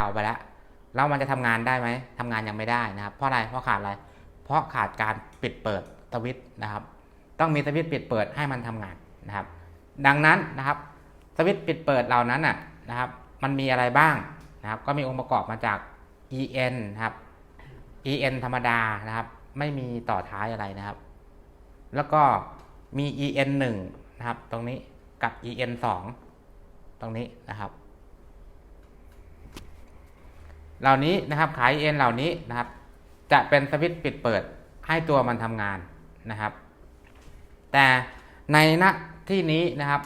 เอาไปแล้วแล้วมันจะทำงานได้ไหมทำงานยังไม่ได้นะครับ เพราะอะไรเพราะขาดอะไร เพราะขาดการปิดเปิดสวิตช์นะครับ ต้องมีสวิตช์ปิดเปิดให้มันทำงานนะครับ ดังนั้นนะครับสวิตช์ปิดเปิดเหล่านั้นน่ะนะครับ มันมีอะไรบ้างนะครับ ก็มีองค์ประกอบมาจาก en นะครับ en ธรรมดานะครับ ไม่มีต่อท้ายอะไรนะครับ แล้วก็มี en 1นะครับ ตรงนี้กับ en 2ตรงนี้นะครับ เหล่านี้นะครับขาย en เหล่านี้นะครับ จะเป็นสวิตช์ปิดเปิดให้ตัวมันทำงานนะครับ แต่ในณที่นี้นะครับ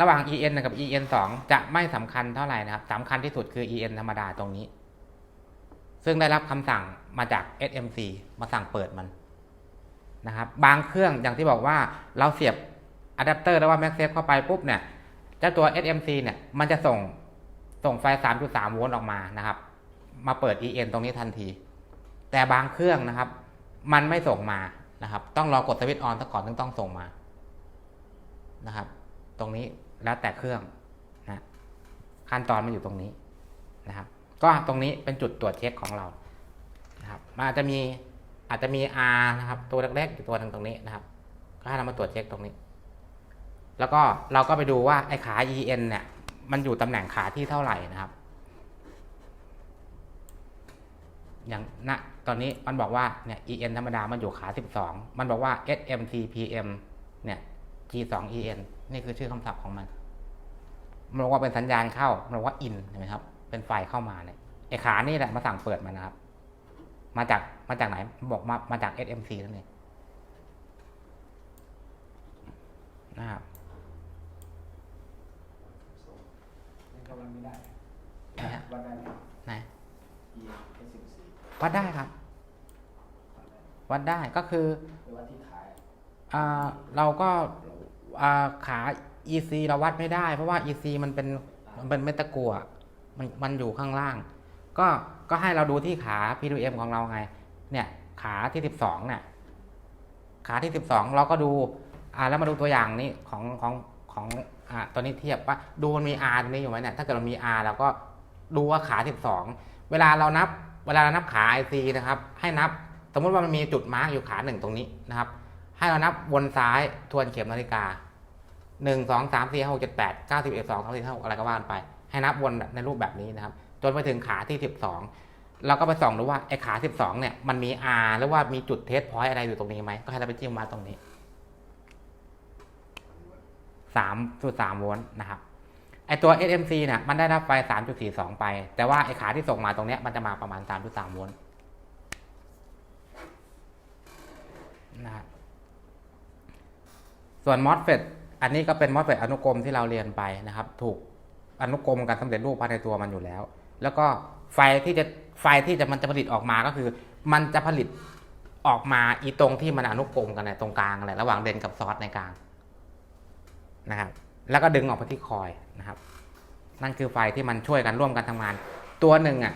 ระหว่าง en กับ en 2จะไม่สำคัญเท่าไหร่นะครับสำคัญที่สุดคือ en ธรรมดาตรงนี้ ซึ่งได้รับคำสั่งมาจาก SMC มาสั่งเปิดมันนะครับ บางเครื่องอย่างที่บอกว่าเราเสียบอะแดปเตอร์แล้วว่า MagSafe เข้าไปปุ๊บเนี่ยเจ้าตัว SMC เนี่ยมันจะส่ง ส่งไฟ 3.3 โวลต์ออกมานะครับ มาเปิด en ตรงนี้ทันที แต่บางเครื่องนะครับ มันไม่ส่งมานะครับ ต้องรอกดสวิตช์ออนซะก่อนถึงต้องส่งมานะครับ ตรงนี้แล้วแต่เครื่องนะขั้นตอนมันอยู่ตรงนี้นะครับ ก็ตรงนี้เป็นจุดตรวจเช็คของเรานะครับมันอาจจะมีอาจจะมี R นะครับ ตัวเล็กๆอยู่ตัวหนึ่งตรงนี้นะครับ ก็ให้เรามาตรวจเช็คตรงนี้ แล้วก็เราก็ไปดูว่าไอ้ขา EN เนี่ย มันอยู่ตำแหน่งขาที่เท่าไหร่นะครับ อย่างณตอนนี้มันบอกว่าเนี่ย EN ธรรมดามันอยู่ขา 12 มันบอกว่า SMT PM เนี่ย G2 EN นี่คือชื่อคำศัพท์ของมัน มันบอกว่าเป็นสัญญาณเข้า มันบอกว่า in เห็นไหมครับ เป็นไฟเข้ามาเนี่ยไอขานี่แหละมาสั่งเปิดมันนะครับ มาจากมาจากไหน บอกมามาจาก SMC นั่นเองนะครับ ยังกำลังไม่ได้นะฮะวัดได้ไหมไหน E S M C วัดได้ครับวัดได้ก็คือหรือว่าที่ขายอ่าเราก็อ่าขา EC เราวัดไม่ได้ เพราะว่า EC มันเป็นมันเป็นเมตะกัวมันมันอยู่ข้างล่าง ก็ก็ให้เราดูที่ขา PWM ของเราไง เนี่ย ขาที่12เนี่ย ขาที่12เราก็ดู อ่าแล้วมาดูตัวอย่างนี้ของของของ อ่าตัวนี้เทียบว่าดูมันมี R ตรงนี้อยู่ไหมเนี่ยถ้าเกิดมันมี R เราก็ดูว่าขา 12 เวลาเรานับเวลาเรานับขา IC นะครับ ให้นับสมมติว่ามันมีจุดมาร์กอยู่ขาหนึ่งตรงนี้นะครับ ให้เรานับวนซ้ายทวนเข็มนาฬิกาหนึ่งสองสามสี่ห้าหกเจ็ดแปดเก้าสิบเอ็ดสองสามสี่ห้าหกอะไรก็ว่ากันไป ให้นับวนในรูปแบบนี้นะครับ จนไปถึงขาที่สิบสองเราก็ไปส่องดูว่าไอ้ขาสิบสองเนี่ยมันมี R หรือว่ามีจุดเทสพอยต์อะไรอยู่ตรงนี้ไหมก็ให้เราไปจิ้มมาตรงนี้ สามจุดสามโวลต์นะครับไอตัว SMC เนี่ยมันได้รับไฟสามจุดสี่สองไป แต่ว่าไอขาที่ส่งมาตรงเนี้ยมันจะมาประมาณสามจุดสามโวลต์นะครับส่วน MOSFET อันนี้ก็เป็น MOSFET อนุกรมที่เราเรียนไปนะครับ ถูกอนุกรมการสำเร็จรูปภายในตัวมันอยู่แล้ว แล้วก็ไฟที่จะไฟที่จะมันจะผลิตออกมาก็คือ มันจะผลิตออกมาอีตรงที่มันอนุกรมกันในตรงกลางอะไรระหว่างเดนกับซอสในกลาง นะครับแล้วก็ดึงออกไปที่คอยนะครับ นั่นคือไฟที่มันช่วยกันร่วมกันทำงาน ตัวหนึ่งอะ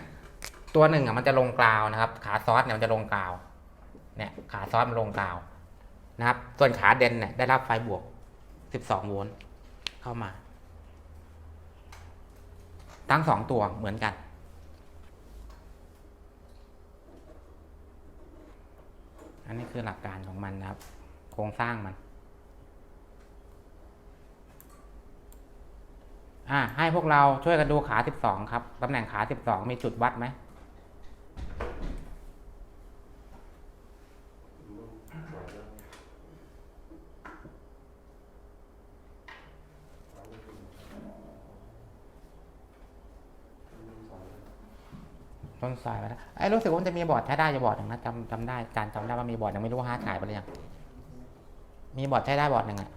ตัวหนึ่งอะมันจะลงกราวนะครับ ขาซอสเนี่ยมันจะลงกราวเนี่ยขาซอสมันลงกราวนะครับ ส่วนขาเดนเนี่ยได้รับไฟบวก 12 โวลต์เข้ามา ทั้งสองตัวเหมือนกันอันนี้คือหลักการของมันนะครับ โครงสร้างมัน อ่าให้พวกเราช่วยกันดูขา12ครับตำแหน่งขา12มีจุดวัดไหมต้นสายไปแล้วไอ้รู้สึกว่าจะมีบอร์ดใช้ได้อยู่บอร์ดหนึ่งนะจำจำได้การจำได้ว่ามีบอร์ดยังไม่รู้ว่าฮาขายไปหรือยังมีบอร์ดใช้ได้บอร์ดหนึ่งอะ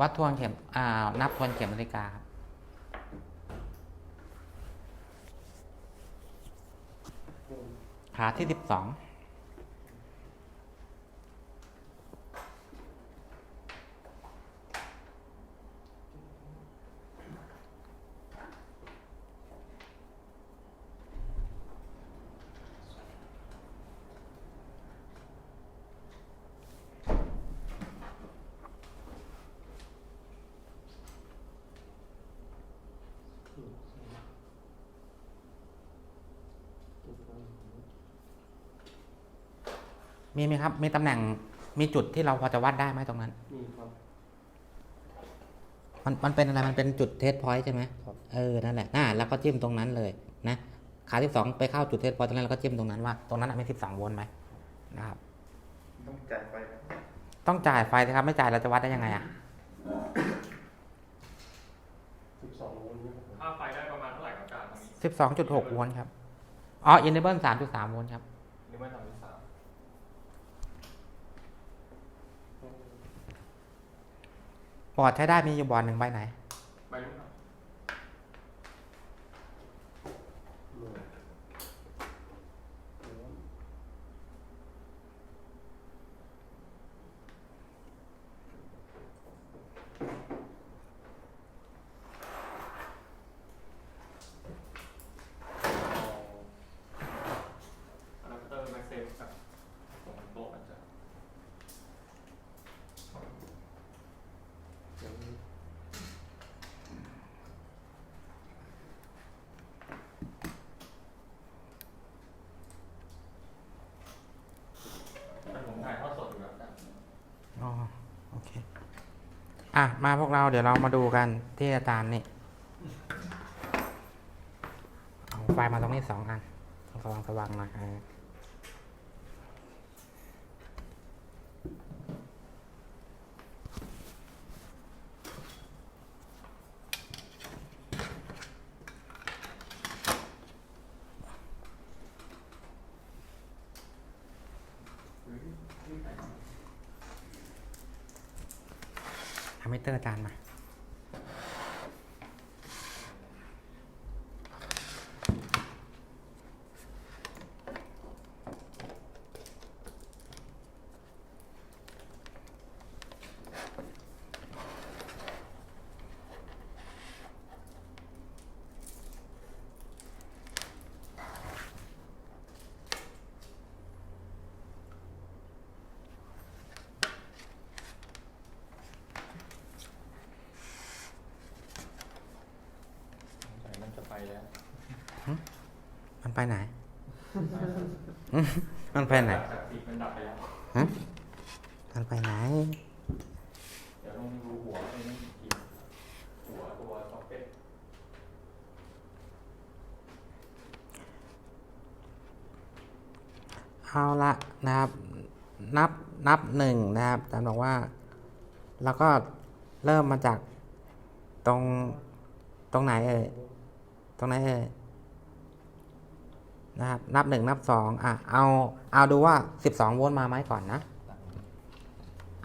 วัดทวนเข็มอ่านับทวนเข็มนาฬิกาครับขาที่สิบสอง มีไหมครับ มีตำแหน่งมีจุดที่เราพอจะวัดได้ไหมตรงนั้น มีครับ มันมันเป็นอะไรมันเป็นจุดเทสพอยต์ใช่ไหมครับเออนั่นแหละน่าแล้วก็จิ้มตรงนั้นเลยนะขาที่สองไปเข้าจุดเทสพอยต์ตรงนั้นแล้วก็จิ้มตรงนั้นว่าตรงนั้นมีสิบสองโวลต์ไหมนะครับ ต้องจ่ายไฟไหมต้องจ่ายไฟนะครับ ไม่จ่ายเราจะวัดได้ยังไงอะสิบสองโวลต์นะครับผมค่าไฟได้ประมาณเท่าไหร่ครับอาจารย์ตรงนี้สิบสองจุดหกโวลต์ครับอ๋ออินเนเบิลสามจุดสามโวลต์ครับ หรือไม่ทำ ที่สามบอร์ดใช้ได้มีอยู่บอร์ดหนึ่งใบไหน ไปรุ่นครับ หน่วยหน่วย อะแดปเตอร์แม็กเซฟกับส่งโต๊ะอาจารย์ เดี๋ยว แต่ผมถ่ายทอดสดอยู่ครับอาจารย์ อ๋อ โอเค อะ มาพวกเราเดี๋ยวเรามาดูกันที่อาจารย์นี่ เอาไฟมาตรงนี้สองอันสว่างสว่างๆหน่อยเออ หรือที่ไหนครับ ทำให้เตอร์อาจารย์มา สงสัยมันจะไปแล้ว มัน ไปไหน มันไปไหนจากปีกมันดับไปแล้วฮะมันไปไหนเดี๋ยวลองดูหัวไอ้นี่อีกทีหัวตัวซ็อกเก็ตเอาละนะครับ นับนับหนึ่งนะครับอาจารย์บอกว่า แล้วก็เริ่มมาจากตรงตรงไหนเอ่ยตรงไหนเอ่ย นะครับ นับหนึ่งนับสองอะ เอา เอาดูว่าสิบสองโวลต์มาไหมก่อนนะ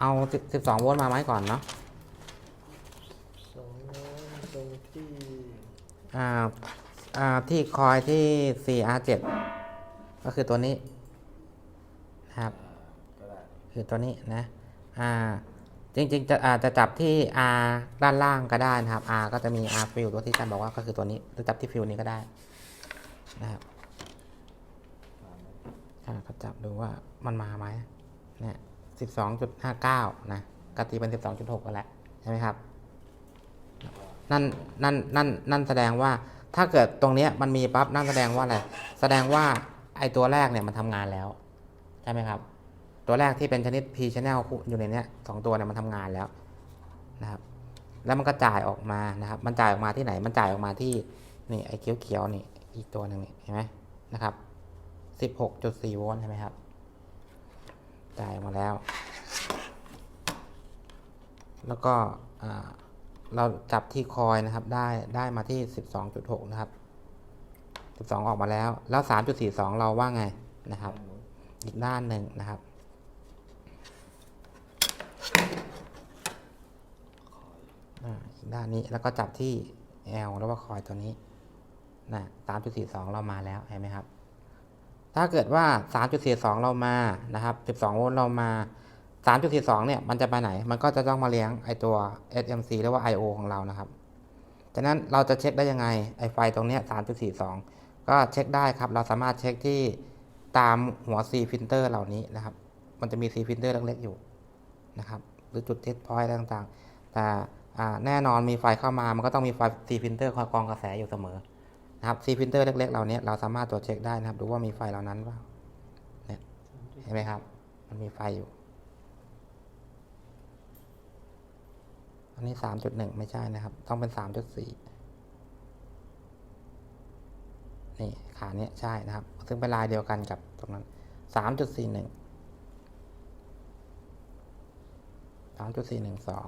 เอาสิบสิบสองโวลต์มาไหมก่อนเนาะสองตรงที่ อ่า อ่า ที่คอยที่ 4R7 ก็คือตัวนี้นะครับก็ได้คือตัวนี้นะ อ่า จริง ๆ จะอาจจะจับที่ R ด้านล่างก็ได้นะครับ R ก็จะมี R fill ตัวที่อาจารย์บอกว่าก็คือตัวนี้หรือจับที่ fill นี้ก็ได้นะครับ อ่าก็จับดูว่ามันมาไหมเนี่ย12.59นะกตีเป็น12.6กันแหละใช่ไหมครับนั่นนั่นนั่นนั่นแสดงว่าถ้าเกิดตรงเนี้ยมันมีปั๊บนั่นแสดงว่าอะไรแสดงว่าไอตัวแรกเนี่ยมันทำงานแล้วใช่ไหมครับ ตัวแรกที่เป็นชนิด P channel อยู่ในเนี้ยสองตัวเนี่ยมันทำงานแล้วนะครับแล้วมันก็จ่ายออกมานะครับ มันจ่ายออกมาที่ไหน มันจ่ายออกมาที่นี่ไอ้เขียวๆนี่อีกตัวหนึ่งนี่เห็นไหมนะครับ สิบหกจุดสี่โวลต์ใช่ไหมครับจ่ายมาแล้ว แล้วก็เราจับที่คอยนะครับได้ได้มาที่สิบสองจุดหกนะครับสิบสองออกมาแล้ว แล้วสามจุดสี่สองเราว่าไงนะครับ อีกด้านหนึ่งนะครับอีกด้านนี้แล้วก็จับที่ L แล้วว่าคอยตัวนี้นะ3.42 เรามาแล้วเห็นไหมครับ ถ้าเกิดว่า 3.42 เรามานะครับ 12 โวลต์เรามา 3.42 เนี่ย มันจะไปไหน มันก็จะต้องมาเลี้ยงไอตัว SMC หรือว่า IO ของเรานะครับจากนั้นเราจะเช็คได้ยังไง ไอไฟตรงนี้ 3.42 ก็เช็คได้ครับ เราสามารถเช็คที่ตามหัว C filter เหล่านี้นะครับ มันจะมี C filter เล็กๆอยู่นะครับ หรือจุดเทสพอยต์ต่างๆ แต่แน่นอนมีไฟเข้ามา มันก็ต้องมีไฟ C filter คอยกรองกระแสอยู่เสมอ นะครับ C filter เล็กๆเหล่านี้เราสามารถตรวจเช็คได้นะครับ ดูว่ามีไฟเหล่านั้นเปล่าเนี่ยเห็นไหมครับ มันมีไฟอยู่ อันนี้สามจุดหนึ่งไม่ใช่นะครับ ต้องเป็นสามจุดสี่นี่ขาเนี้ยใช่นะครับ ซึ่งเป็นลายเดียวกันกับตรงนั้นสามจุดสี่หนึ่งสามจุดสี่หนึ่งสอง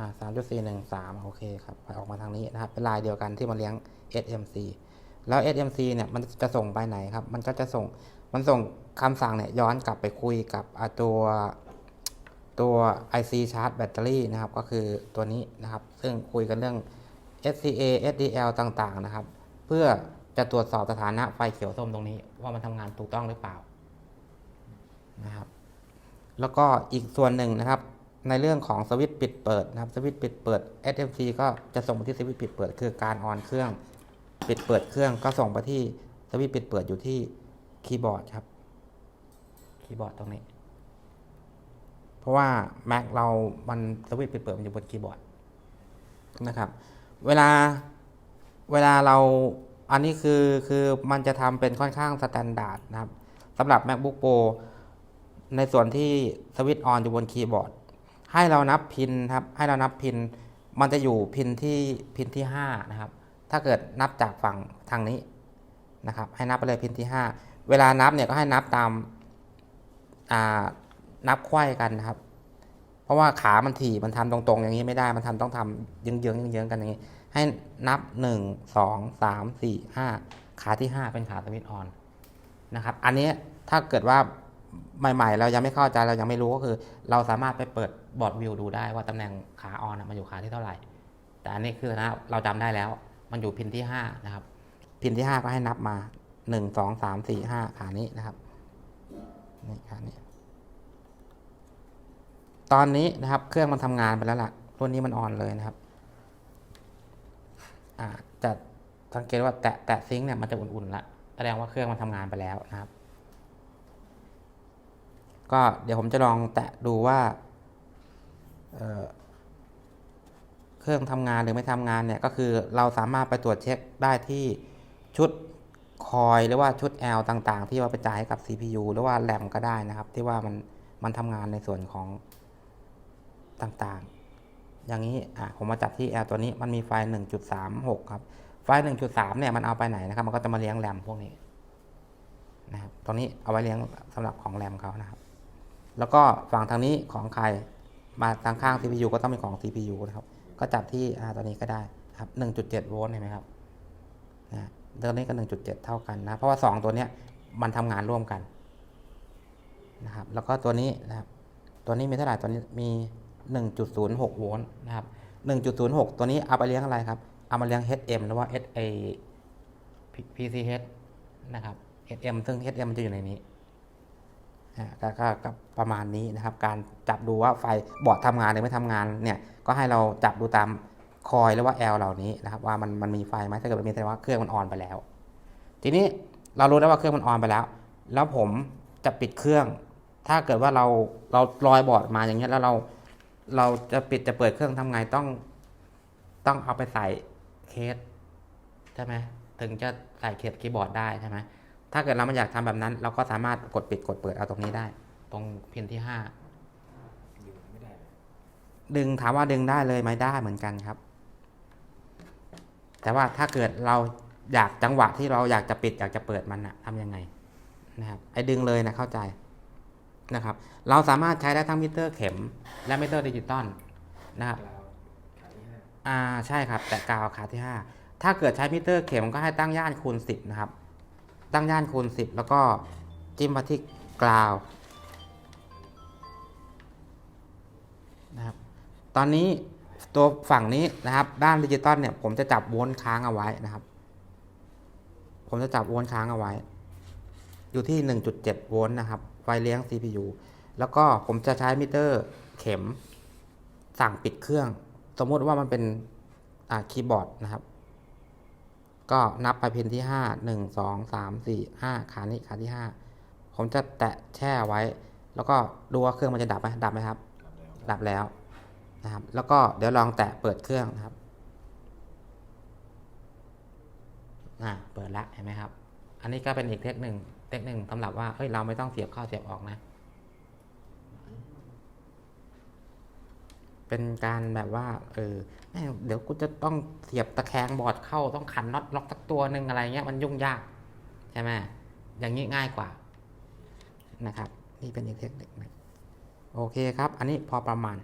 อ่าสามจุดสี่หนึ่งสามโอเคครับไปออกมาทางนี้นะครับ เป็นลายเดียวกันที่มาเลี้ยง SMC แล้ว SMC เนี่ยมันจะส่งไปไหนครับ มันก็จะส่ง มันส่งคำสั่งเนี่ยย้อนกลับไปคุยกับตัวตัว IC Charge Battery นะครับ ก็คือตัวนี้นะครับ ซึ่งคุยกันเรื่อง SCA SDL ต่างๆนะครับ เพื่อจะตรวจสอบสถานะไฟเขียวส้มตรงนี้ ว่ามันทำงานถูกต้องหรือเปล่านะครับ แล้วก็อีกส่วนหนึ่งนะครับ ในเรื่องของสวิตช์ปิดเปิดนะครับสวิตช์ปิดเปิด SMC ก็จะส่งไปที่สวิตช์ปิดเปิด คือการออนเครื่อง ปิดเปิดเครื่องก็ส่งไปที่สวิตช์ปิดเปิดอยู่ที่คีย์บอร์ดครับคีย์บอร์ดตรงนี้ เพราะว่า Mac เรา มันสวิตช์ปิดเปิดมันอยู่บนคีย์บอร์ดนะครับ เวลาเวลาเราอันนี้คือคือมันจะทำเป็นค่อนข้างสแตนดาร์ดนะครับสำหรับ MacBook Pro ในส่วนที่สวิตช์ออนอยู่บนคีย์บอร์ด ให้เรานับพินครับ ให้เรานับพิน มันจะอยู่พินที่พินที่5นะครับ ถ้าเกิดนับจากฝั่งทางนี้นะครับ ให้นับไปเลยพินที่ 5 เวลานับเนี่ยก็ให้นับตามานับไขว้กันนะครับ เพราะว่าขามันถี่มันทำตรงๆ อย่างนี้ไม่ได้ มันทำต้องทำเยื้องๆเยื้องๆกันอย่างนี้ ให้นับ 1 2 3 4 5 ขาที่ 5 เป็นขาสวิตออนนะครับ อันนี้ถ้าเกิดว่าใหม่ ๆ เรายังไม่เข้าใจเรายังไม่รู้ก็คือ เราสามารถไปเปิด บอร์ดวิวดูได้ว่าตำแหน่งขาออนมันอยู่ขาที่เท่าไหร่ แต่อันนี้คือนะเราจำได้แล้ว มันอยู่พินที่5นะครับ พินที่ 5 ก็ให้นับมา 1 2 3 4 5 ขานี้นะครับนี่ขานี้ ตอนนี้นะครับเครื่องมันทำงานไปแล้วล่ะรุ่นนี้มันออนเลยนะครับจะสังเกตว่าแตะแตะซิงค์เนี่ยมันจะอุ่นๆละแสดงว่าเครื่องมันทำงานไปแล้วนะครับ ก็เดี๋ยวผมจะลองแตะดูว่า เเครื่องทำงานหรือไม่ทำงานเนี่ยก็คือเราสามารถไปตรวจเช็คได้ที่ชุดคอยหรือว่าชุด L ต่างๆ ที่ว่าไปจ่ายให้กับ CPU หรือว่าแรมก็ได้นะครับ ที่ว่ามันมันทำงานในส่วนของต่างๆ อย่างนี้อะผมมาจับที่ L ตัวนี้มันมีไฟล์ 1.36 ครับ ไฟล์ 1.3 เนี่ยมันเอาไปไหนนะครับ มันก็จะมาเลี้ยงแรมพวกนี้นะครับตรงนี้เอาไว้เลี้ยงสำหรับของแรมเขานะครับ แล้วก็ฝั่งทางนี้ของใคร มาทางข้าง CPU ก็ต้องเป็นของ CPU นะครับ ก็จับที่อ่าตัวนี้ก็ได้ครับ1.7โวลต์เห็นไหมครับนะตัวนี้ก็ 1.7 เท่ากันนะ เพราะว่า 2 ตัวเนี้ยมันทำงานร่วมกันนะครับ แล้วก็ตัวนี้นะครับ ตัวนี้มีเท่าไหร่ ตัวนี้มี 1.06 โวลต์นะครับ 1.06 ตัวนี้เอาไปเลี้ยงอะไรครับ เอามาเลี้ยง HM หรือว่า SA PCH นะครับ HM ซึ่ง HM มันจะอยู่ในนี้ ก็ก็ก็ประมาณนี้นะครับ การจับดูว่าไฟบอร์ดทำงานหรือไม่ทำงานเนี่ยก็ให้เราจับดูตามคอยหรือว่า L เหล่านี้นะครับว่ามันมันมีไฟไหมถ้าเกิดมันมีแสดงว่าเครื่องมันออนไปแล้ว ทีนี้เรารู้แล้วว่าเครื่องมันออนไปแล้ว แล้วผมจะปิดเครื่อง ถ้าเกิดว่าเราเราลอยบอร์ดมาอย่างเงี้ยแล้วเราเราจะปิดจะเปิดเครื่องทำไงต้องต้องเอาไปใส่เคสใช่ไหมถึงจะใส่เคสคีย์บอร์ดได้ใช่ไหม ถ้าเกิดเราไม่อยากทำแบบนั้น เราก็สามารถกดปิดกดเปิดเอาตรงนี้ได้ ตรงพินที่ห้าดึงไม่ได้ดึงถามว่าดึงได้เลยไหมได้เหมือนกันครับ แต่ว่าถ้าเกิดเราอยากจังหวะที่เราอยากจะปิดอยากจะเปิดมันนะทำยังไงนะครับไอ้ดึงเลยนะเข้าใจนะครับ เราสามารถใช้ได้ทั้งมิเตอร์เข็ม และมิเตอร์ดิจิตอลนะครับกล่าวขาที่ห้าอ่าใช่ครับ แต่กาวขาที่ 5 ถ้าเกิดใช้มิเตอร์เข็มก็ให้ตั้งย่านคูณ 10 นะครับ ตั้งย่านคูณ 10 แล้วก็จิ้มมาที่กราวนะครับตอนนี้ตัวฝั่งนี้นะครับ ด้านดิจิตอลเนี่ยผมจะจับโวลต์ค้างเอาไว้นะครับ ผมจะจับโวลต์ค้างเอาไว้ อยู่ที่ 1.7 โวลต์นะครับ ไฟเลี้ยง CPU แล้วก็ผมจะใช้มิเตอร์เข็มสั่งปิดเครื่อง สมมติว่ามันเป็นคีย์บอร์ดนะครับ ก็นับไปพินที่ห้าหนึ่งสองสามสี่ห้าขานี้ขาที่ห้าผมจะแตะแช่ไว้ แล้วก็ดูว่าเครื่องมันจะดับไหมดับไหมครับกลับแล้วดับแล้วนะครับ แล้วก็เดี๋ยวลองแตะเปิดเครื่องนะครับอ่าเปิดละเห็นไหมครับ อันนี้ก็เป็นอีกเทคหนึ่งเทคหนึ่งสำหรับว่าเฮ้ยเราไม่ต้องเสียบเข้าเสียบออกนะ เป็นการแบบว่า เออเดี๋ยวกูจะต้องเสียบตะแคงบอร์ดเข้าต้องขันน็อตล็อกสักตัวหนึ่งอะไรเงี้ยมันยุ่งยาก ใช่ไหมอย่างนี้ง่ายกว่านะครับ นี่เป็นอีกเทคนิคหนึ่งโอเคครับ อันนี้พอประมาณ